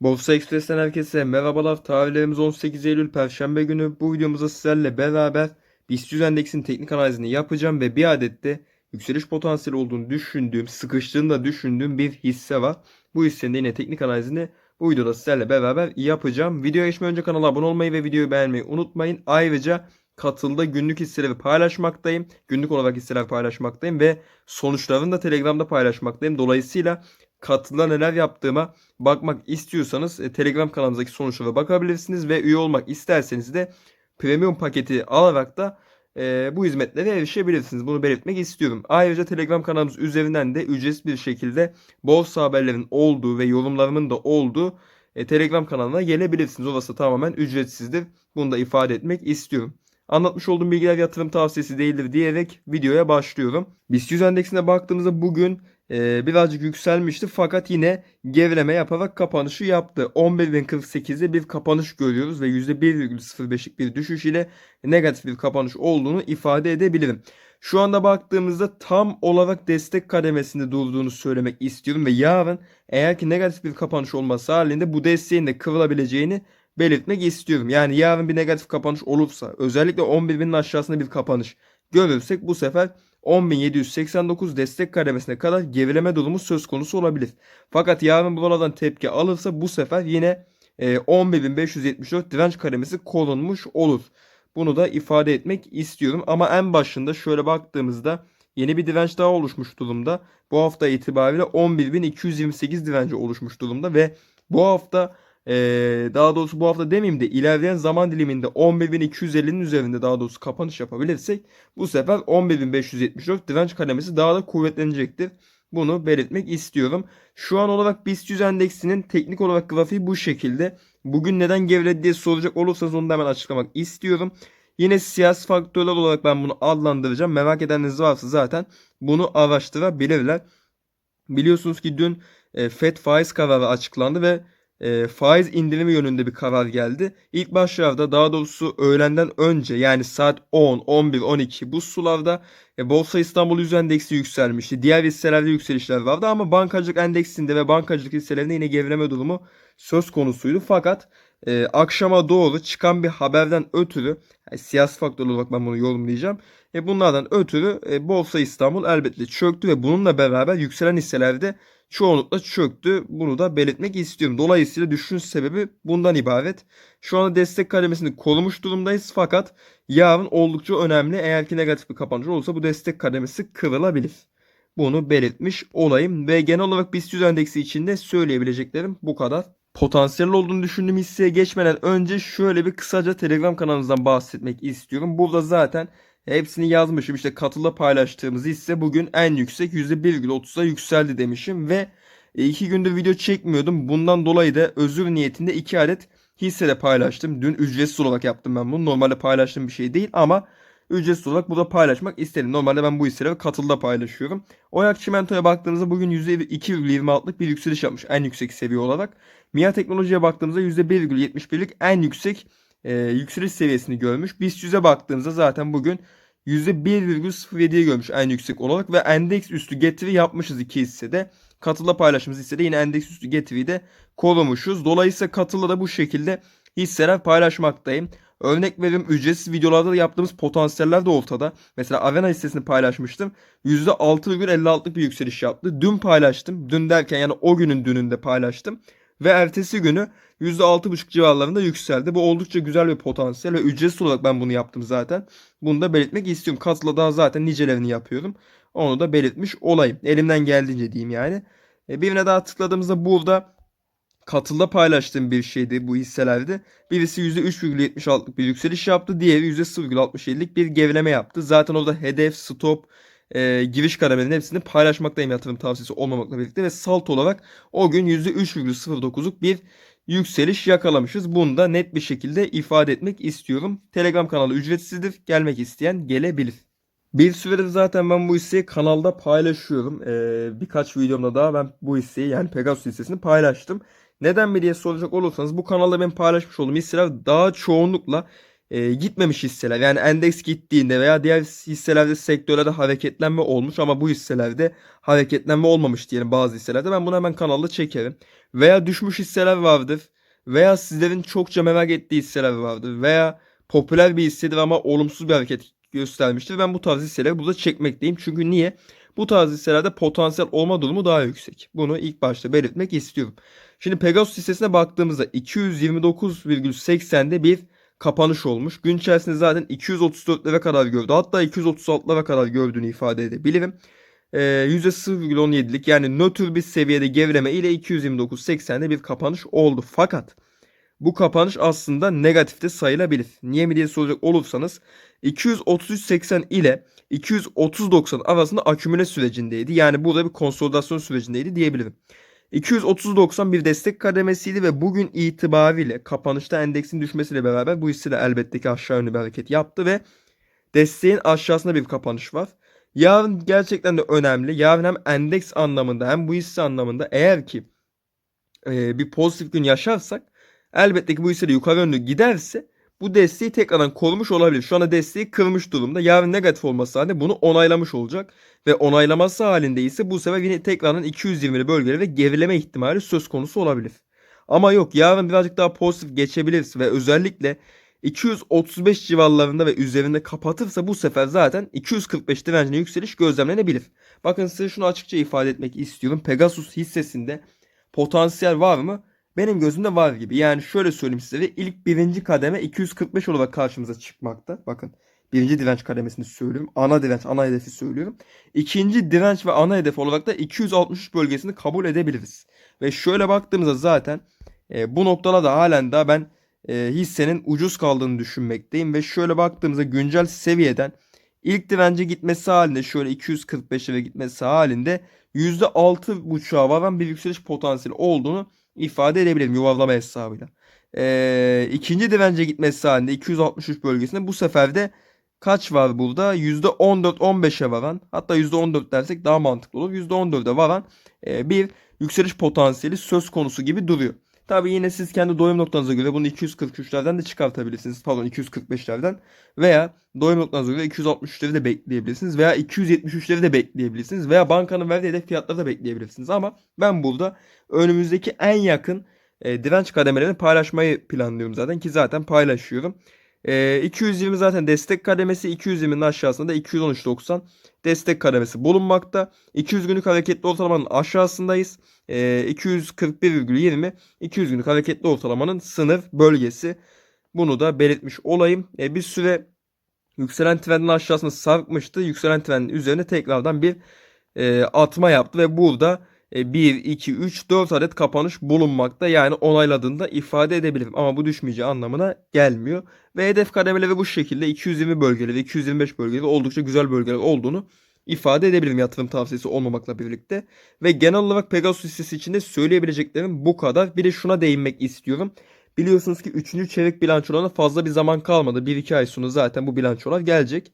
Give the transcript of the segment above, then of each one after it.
Borsa Ekspres'ten herkese merhabalar. Tarihlerimiz 18 Eylül Perşembe günü. Bu videomuzda sizlerle beraber BIST 100 endeksinin teknik analizini yapacağım ve bir adet de yükseliş potansiyeli olduğunu düşündüğüm, sıkıştığını da düşündüğüm bir hisse var. Bu hissenin de yine teknik analizini bu videoda sizlerle beraber yapacağım. Videoya geçmeden önce kanala abone olmayı ve videoyu beğenmeyi unutmayın. Ayrıca katılda günlük hisseleri paylaşmaktayım. Günlük olarak hisseler paylaşmaktayım ve sonuçlarını da Telegram'da paylaşmaktayım. Dolayısıyla katıla neler yaptığıma bakmak istiyorsanız e, Telegram kanalımızdaki sonuçlara bakabilirsiniz ve üye olmak isterseniz de premium paketi alarak da e, bu hizmetlere erişebilirsiniz. Bunu belirtmek istiyorum. Ayrıca Telegram kanalımız üzerinden de ücretsiz bir şekilde borsa haberlerin olduğu ve yorumlarımın da olduğu e, Telegram kanalına gelebilirsiniz. Orası tamamen ücretsizdir. Bunu da ifade etmek istiyorum. Anlatmış olduğum bilgiler yatırım tavsiyesi değildir diyerek videoya başlıyorum. BIST 100 endeksine baktığımızda bugün e, birazcık yükselmişti fakat yine gerileme yaparak kapanışı yaptı. 11.048'de bir kapanış görüyoruz ve %1,05'lik bir düşüş ile negatif bir kapanış olduğunu ifade edebilirim. Şu anda baktığımızda tam olarak destek kademesinde durduğunu söylemek istiyorum ve yarın eğer ki negatif bir kapanış olması halinde bu desteğin de kırılabileceğini belirtmek istiyorum. Yani yarın bir negatif kapanış olursa özellikle 11.000'in aşağısında bir kapanış görürsek bu sefer 10.789 destek kademesine kadar gerileme durumu söz konusu olabilir. Fakat yarın buralardan tepki alırsa bu sefer yine e, 11.574 direnç kademesi korunmuş olur. Bunu da ifade etmek istiyorum. Ama en başında şöyle baktığımızda yeni bir direnç daha oluşmuş durumda. Bu hafta itibariyle 11.228 direnci oluşmuş durumda ve bu hafta ee, daha doğrusu bu hafta demeyeyim de ilerleyen zaman diliminde 11.250'nin üzerinde daha doğrusu kapanış yapabilirsek bu sefer 11.574 direnç kademesi daha da kuvvetlenecektir. Bunu belirtmek istiyorum. Şu an olarak BIST 100 endeksinin teknik olarak grafiği bu şekilde. Bugün neden geriledi diye soracak olursanız onu da hemen açıklamak istiyorum. Yine siyasi faktörler olarak ben bunu adlandıracağım. Merak edeniniz varsa zaten bunu araştırabilirler. Biliyorsunuz ki dün e, FED faiz kararı açıklandı ve e, faiz indirimi yönünde bir karar geldi. İlk başlarda daha doğrusu öğlenden önce yani saat 10, 11, 12 bu sularda e, Borsa İstanbul Yüz Endeksi yükselmişti. Diğer hisselerde yükselişler vardı ama bankacılık endeksinde ve bankacılık hisselerinde yine gerileme durumu söz konusuydu. Fakat e, akşama doğru çıkan bir haberden ötürü yani siyasi faktör olarak ben bunu yorumlayacağım. E, bunlardan ötürü e, Borsa İstanbul elbette çöktü ve bununla beraber yükselen hisselerde çoğunlukla çöktü. Bunu da belirtmek istiyorum. Dolayısıyla düşüşün sebebi bundan ibaret. Şu anda destek kademesini korumuş durumdayız fakat yarın oldukça önemli. Eğer ki negatif bir kapanış olursa bu destek kademesi kırılabilir. Bunu belirtmiş olayım ve genel olarak BIST 100 endeksi içinde söyleyebileceklerim bu kadar. Potansiyel olduğunu düşündüğüm hisseye geçmeden önce şöyle bir kısaca Telegram kanalımızdan bahsetmek istiyorum. Burada zaten Hepsini yazmışım. İşte katıla paylaştığımız hisse bugün en yüksek %1,30'a yükseldi demişim ve e, iki gündür video çekmiyordum. Bundan dolayı da özür niyetinde iki adet hisse de paylaştım. Dün ücretsiz olarak yaptım ben bunu. Normalde paylaştığım bir şey değil ama ücretsiz olarak burada paylaşmak istedim. Normalde ben bu hisseleri katılda paylaşıyorum. Oyak Çimento'ya baktığımızda bugün %2,26'lık bir yükseliş yapmış en yüksek seviye olarak. MIA Teknoloji'ye baktığımızda %1,71'lik en yüksek e, yükseliş seviyesini görmüş. BIST 100'e baktığımızda zaten bugün %1,07'yi görmüş en yüksek olarak ve endeks üstü getiri yapmışız iki hissede. Katıla paylaştığımız hissede yine endeks üstü getiriyi de korumuşuz. Dolayısıyla katıla da bu şekilde hisseler paylaşmaktayım. Örnek veriyorum ücretsiz videolarda da yaptığımız potansiyeller de ortada. Mesela Avena hissesini paylaşmıştım. %6,56'lık bir yükseliş yaptı. Dün paylaştım. Dün derken yani o günün dününde paylaştım. Ve ertesi günü %6,5 civarlarında yükseldi. Bu oldukça güzel bir potansiyel ve ücretsiz olarak ben bunu yaptım zaten. Bunu da belirtmek istiyorum. Katla daha zaten nicelerini yapıyorum. Onu da belirtmiş olayım. Elimden geldiğince diyeyim yani. E, birine daha tıkladığımızda burada katılda paylaştığım bir şeydi bu hisselerde. Birisi %3,76'lık bir yükseliş yaptı. Diğeri %0,67'lik bir gerileme yaptı. Zaten orada hedef, stop, e, giriş kademelerin hepsini paylaşmaktayım yatırım tavsiyesi olmamakla birlikte ve salt olarak o gün %3,09'luk bir yükseliş yakalamışız. Bunu da net bir şekilde ifade etmek istiyorum. Telegram kanalı ücretsizdir. Gelmek isteyen gelebilir. Bir süredir zaten ben bu hisseyi kanalda paylaşıyorum. Ee, birkaç videomda daha ben bu hisseyi yani Pegasus hissesini paylaştım. Neden mi diye soracak olursanız bu kanalda ben paylaşmış olduğum hisseler daha çoğunlukla e, gitmemiş hisseler. Yani endeks gittiğinde veya diğer hisselerde sektörlerde hareketlenme olmuş ama bu hisselerde hareketlenme olmamış diyelim bazı hisselerde. Ben bunu hemen kanalda çekerim. Veya düşmüş hisseler vardır. Veya sizlerin çokça merak ettiği hisseler vardır. Veya popüler bir hissedir ama olumsuz bir hareket göstermiştir. Ben bu tarz hisseleri burada çekmekteyim. Çünkü niye? Bu tarz hisselerde potansiyel olma durumu daha yüksek. Bunu ilk başta belirtmek istiyorum. Şimdi Pegasus hissesine baktığımızda 229,80'de bir kapanış olmuş. Gün içerisinde zaten 234'lere kadar gördü. Hatta 236'lara kadar gördüğünü ifade edebilirim. Ee, %0,17'lik yani nötr bir seviyede gerileme ile 229.80'de bir kapanış oldu. Fakat bu kapanış aslında negatifte sayılabilir. Niye mi diye soracak olursanız 233.80 ile 230.90 arasında akümüle sürecindeydi. Yani burada bir konsolidasyon sürecindeydi diyebilirim. 230.90 bir destek kademesiydi ve bugün itibariyle kapanışta endeksin düşmesiyle beraber bu hisse de elbette ki aşağı yönlü bir hareket yaptı ve desteğin aşağısında bir kapanış var. Yarın gerçekten de önemli. Yarın hem endeks anlamında hem bu hisse anlamında eğer ki e, bir pozitif gün yaşarsak elbette ki bu hisse de yukarı yönlü giderse bu desteği tekrardan korumuş olabilir. Şu anda desteği kırmış durumda. Yarın negatif olması halinde bunu onaylamış olacak. Ve onaylaması halinde ise bu sefer yine tekrardan 220'li bölgelere gerileme ihtimali söz konusu olabilir. Ama yok yarın birazcık daha pozitif geçebiliriz ve özellikle 235 civarlarında ve üzerinde kapatırsa bu sefer zaten 245 direncine yükseliş gözlemlenebilir. Bakın size şunu açıkça ifade etmek istiyorum. Pegasus hissesinde potansiyel var mı? Benim gözümde var gibi. Yani şöyle söyleyeyim size. ilk birinci kademe 245 olarak karşımıza çıkmakta. Bakın birinci direnç kademesini söylüyorum. Ana direnç, ana hedefi söylüyorum. İkinci direnç ve ana hedef olarak da 263 bölgesini kabul edebiliriz. Ve şöyle baktığımızda zaten e, bu noktada da halen daha ben e, hissenin ucuz kaldığını düşünmekteyim. Ve şöyle baktığımızda güncel seviyeden ilk dirence gitmesi halinde şöyle 245'e gitmesi halinde %6.5'a varan bir yükseliş potansiyeli olduğunu ifade edebilirim yuvarlama hesabıyla. Ee, ikinci dirence gitmesi halinde 263 bölgesinde bu sefer de kaç var burada? %14-15'e varan hatta %14 dersek daha mantıklı olur. %14'e varan e, bir yükseliş potansiyeli söz konusu gibi duruyor. Tabi yine siz kendi doyum noktanıza göre bunu 243'lerden de çıkartabilirsiniz. Pardon 245'lerden veya doyum noktanıza göre 263'leri de bekleyebilirsiniz veya 273'leri de bekleyebilirsiniz veya bankanın verdiği hedef fiyatları da bekleyebilirsiniz. Ama ben burada önümüzdeki en yakın e, direnç kademelerini paylaşmayı planlıyorum zaten ki zaten paylaşıyorum. E, 220 zaten destek kademesi 220'nin aşağısında 213.90 destek kademesi bulunmakta. 200 günlük hareketli ortalamanın aşağısındayız. E, 241,20 200 günlük hareketli ortalamanın sınır bölgesi. Bunu da belirtmiş olayım. E, bir süre yükselen trendin aşağısına sarkmıştı. Yükselen trendin üzerine tekrardan bir e, atma yaptı ve burada 1, 2, 3, 4 adet kapanış bulunmakta. Yani onayladığında ifade edebilirim. Ama bu düşmeyeceği anlamına gelmiyor. Ve hedef kademeleri bu şekilde 220 bölgeleri, 225 bölgeleri oldukça güzel bölgeler olduğunu ifade edebilirim yatırım tavsiyesi olmamakla birlikte. Ve genel olarak Pegasus hissesi içinde söyleyebileceklerim bu kadar. Bir de şuna değinmek istiyorum. Biliyorsunuz ki 3. çeyrek bilançolarına fazla bir zaman kalmadı. 1-2 ay sonra zaten bu bilançolar gelecek.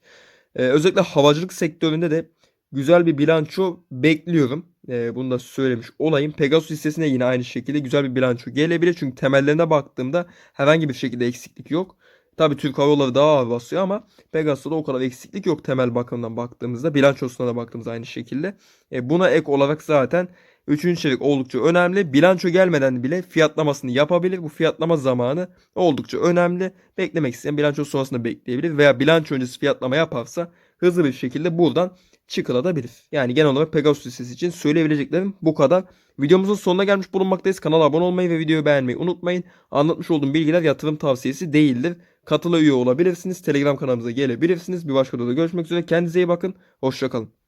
Ee, özellikle havacılık sektöründe de güzel bir bilanço bekliyorum. Ee, bunu da söylemiş olayım. Pegasus hissesine yine aynı şekilde güzel bir bilanço gelebilir. Çünkü temellerine baktığımda herhangi bir şekilde eksiklik yok. Tabi Türk Hava Yolları daha ağır basıyor ama Pegasus'ta o kadar eksiklik yok temel bakımından baktığımızda. Bilançosuna da baktığımızda aynı şekilde. E, buna ek olarak zaten 3. çeyrek oldukça önemli. Bilanço gelmeden bile fiyatlamasını yapabilir. Bu fiyatlama zamanı oldukça önemli. Beklemek isteyen bilanço sonrasında bekleyebilir. Veya bilanço öncesi fiyatlama yaparsa hızlı bir şekilde buradan çıkılabilir. Yani genel olarak Pegasus listesi için söyleyebileceklerim bu kadar. Videomuzun sonuna gelmiş bulunmaktayız. Kanala abone olmayı ve videoyu beğenmeyi unutmayın. Anlatmış olduğum bilgiler yatırım tavsiyesi değildir. Katıla üye olabilirsiniz. Telegram kanalımıza gelebilirsiniz. Bir başka videoda görüşmek üzere. Kendinize iyi bakın. Hoşçakalın.